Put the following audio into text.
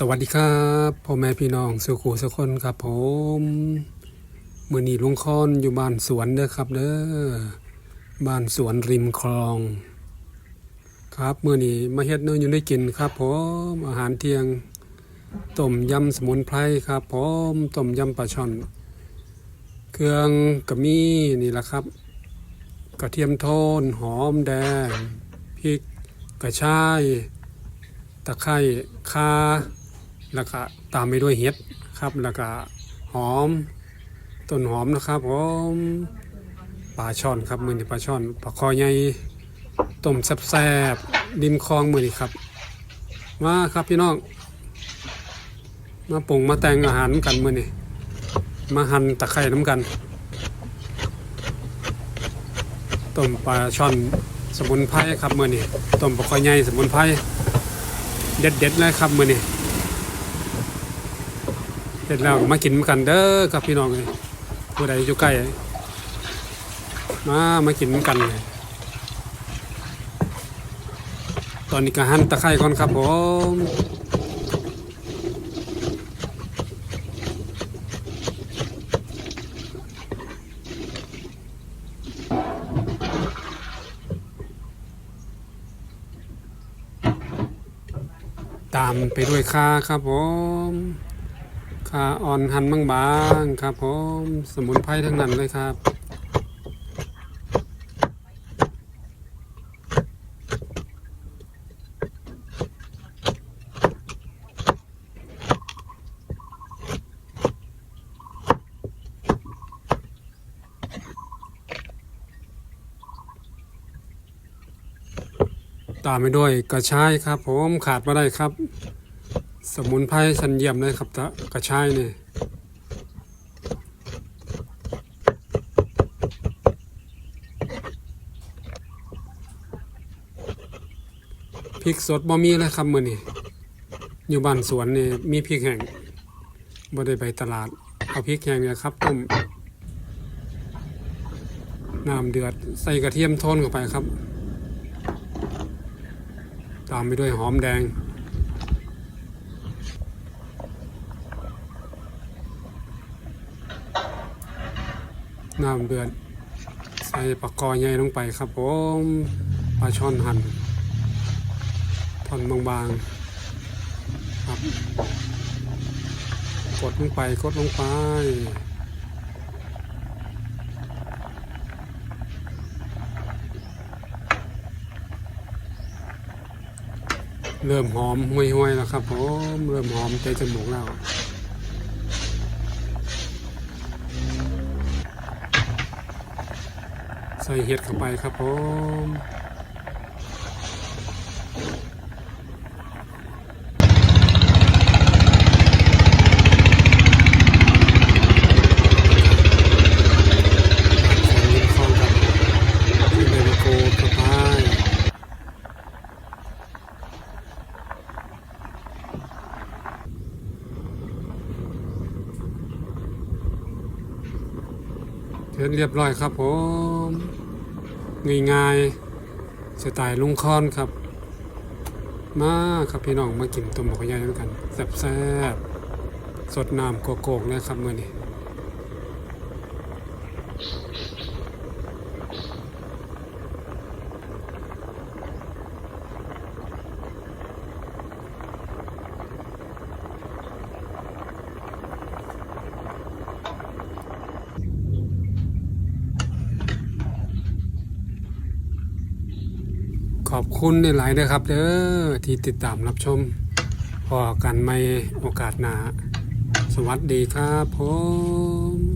สวัสดีครับพ่อแม่พี่น้องสุขูสุคนครับผมมือนีลุงคอนอยู่บ้านสวนเด้อครับเด้อบ้านสวนริมคลอง ครับมือนี้มาเฮ็ดเนื้ออยู่ได้กินครับผมอาหารเที่ยงต้มยำสมุนไพรครับผมต้มยำปลาช่อน เครื่องกระมีนี่แหละครับ กระเทียมโทนหอมแดงพริกกระชายตะไคร้ข่า แล้วก็ตามไปด้วยเห็ดครับ แล้วก็หอม ต้นหอมนะครับผมปลาช่อนครับมือนี้ปลาช่อนปลาคอใหญ่ต้มแซ่บๆริมคลองมือนี้ครับ มาครับพี่น้อง มาปรุงมาแต่งอาหารกันมือนี้มาหั่นตะไคร้น้ำกันต้มปลาช่อนสมุนไพรครับมือนี้ต้มปลาคอใหญ่สมุนไพรเด็ดเด็ดๆเลยครับมือนี้ เด็ดแล้วมากินกันเด้อครับพี่น้องเลยผู้ใดอยู่ใกล้มามากินกันเลยตอนนี้ก็หั่นตะไคร้ก่อนครับผมตามไปด้วยค่าครับผม ค่าอ่อนหั่นบางๆครับผมสมุนไพรทั้งนั้นเลยครับตามไปด้วยกระชายครับผมขาดไม่ได้ครับ สมุนไพรสันเยี่ยมเลยครับตะกระชายนี่พริกสดบ่มีเลยครับมื้อนี้อยู่บ้านสวนนี่มีพริกแห้งบ่ได้ไปตลาด เอาพริกแห้งเนี่ยครับต้มน้ำเดือดใส่กระเทียมโทนเข้าไปครับ ตามไปด้วยหอมแดง น้ำเดือดใส่ปลากกอใหญ่ลงไปครับผมปลาช่อนหั่นท่อนบางๆครับกดลงไปกดลงไปเริ่มหอมห่วยๆแล้วครับผมเริ่มหอมใจจมูกแล้ว ใส่เห็ดเข้าไปครับผมใส่เห็ดเข้าครับขึ้นไปโกดเข้าไป เสร็จเรียบร้อยครับผมง่ายๆสไตล์ลุงคอนครับ มาครับพี่น้องมากินต้มหมกย่างด้วยกันแซ่บๆสดน้ำโกกๆนะครับมื่อนี้ อบคุณในหลายๆนะครับเด้อที่ติดตามรับชมพอกันไม่โอกาสหนาสวัสดีครับผม